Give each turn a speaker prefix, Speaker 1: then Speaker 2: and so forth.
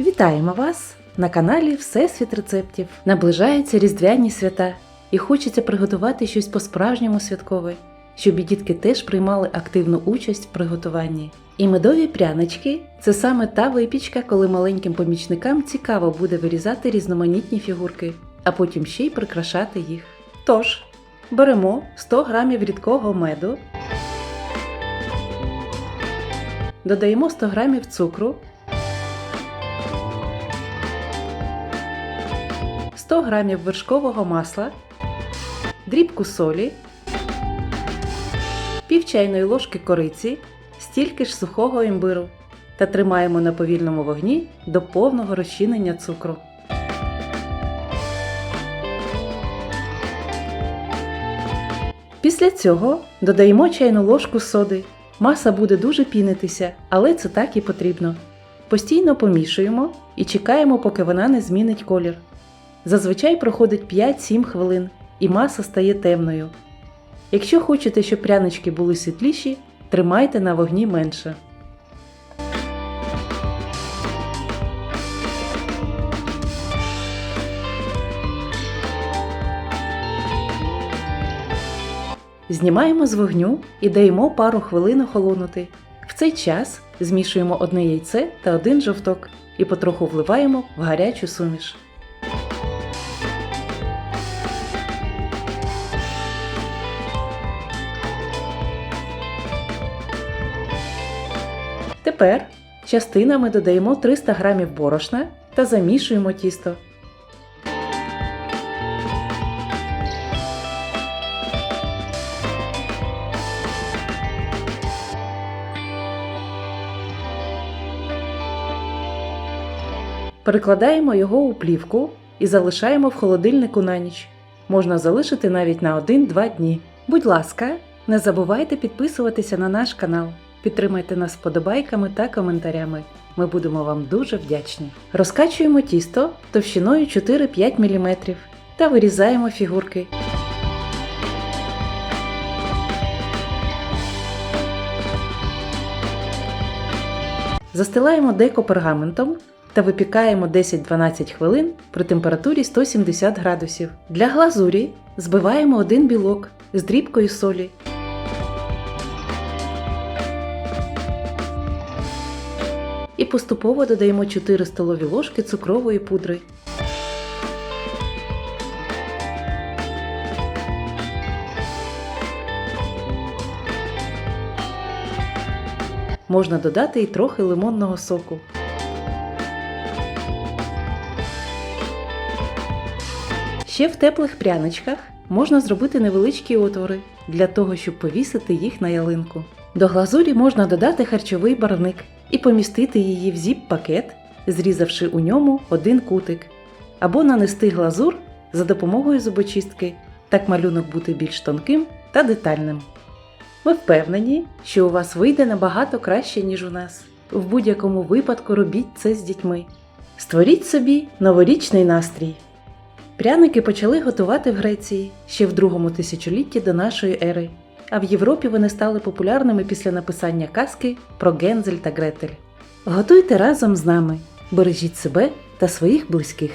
Speaker 1: Вітаємо вас на каналі Всесвіт рецептів. Наближаються різдвяні свята, і хочеться приготувати щось по-справжньому святкове, щоб і дітки теж приймали активну участь в приготуванні. І медові прянички це саме та випічка, коли маленьким помічникам цікаво буде вирізати різноманітні фігурки, а потім ще й прикрашати їх. Тож, беремо 100 г рідкого меду, додаємо 100 г цукру. 100 г вершкового масла, дрібку солі, пів чайної ложки кориці, стільки ж сухого імбиру та тримаємо на повільному вогні до повного розчинення цукру. Після цього додаємо чайну ложку соди. Маса буде дуже пінитися, але це так і потрібно. Постійно помішуємо і чекаємо, поки вона не змінить колір. Зазвичай проходить 5-7 хвилин і маса стає темною. Якщо хочете, щоб прянички були світліші, тримайте на вогні менше. Знімаємо з вогню і даємо пару хвилин охолонути. В цей час змішуємо одне яйце та один жовток і потроху вливаємо в гарячу суміш. Тепер частинами додаємо 300 г борошна та замішуємо тісто. Перекладаємо його у плівку і залишаємо в холодильнику на ніч. Можна залишити навіть на 1-2 дні. Будь ласка, не забувайте підписуватися на наш канал. Підтримайте нас вподобайками та коментарями. Ми будемо вам дуже вдячні. Розкачуємо тісто товщиною 4-5 мм та вирізаємо фігурки. Застилаємо деко пергаментом та випікаємо 10-12 хвилин при температурі 170 градусів. Для глазурі збиваємо один білок з дрібкою солі. І поступово додаємо 4 столові ложки цукрової пудри. Можна додати і трохи лимонного соку. Ще в теплих пряничках можна зробити невеличкі отвори для того, щоб повісити їх на ялинку. До глазурі можна додати харчовий барвник і помістити її в зіп-пакет, зрізавши у ньому один кутик, або нанести глазур за допомогою зубочистки, так малюнок буде більш тонким та детальним. Ми впевнені, що у вас вийде набагато краще, ніж у нас. В будь-якому випадку робіть це з дітьми. Створіть собі новорічний настрій. Пряники почали готувати в Греції ще в другому тисячолітті до нашої ери, а в Європі вони стали популярними після написання казки про Гензель та Гретель. Готуйте разом з нами, бережіть себе та своїх близьких.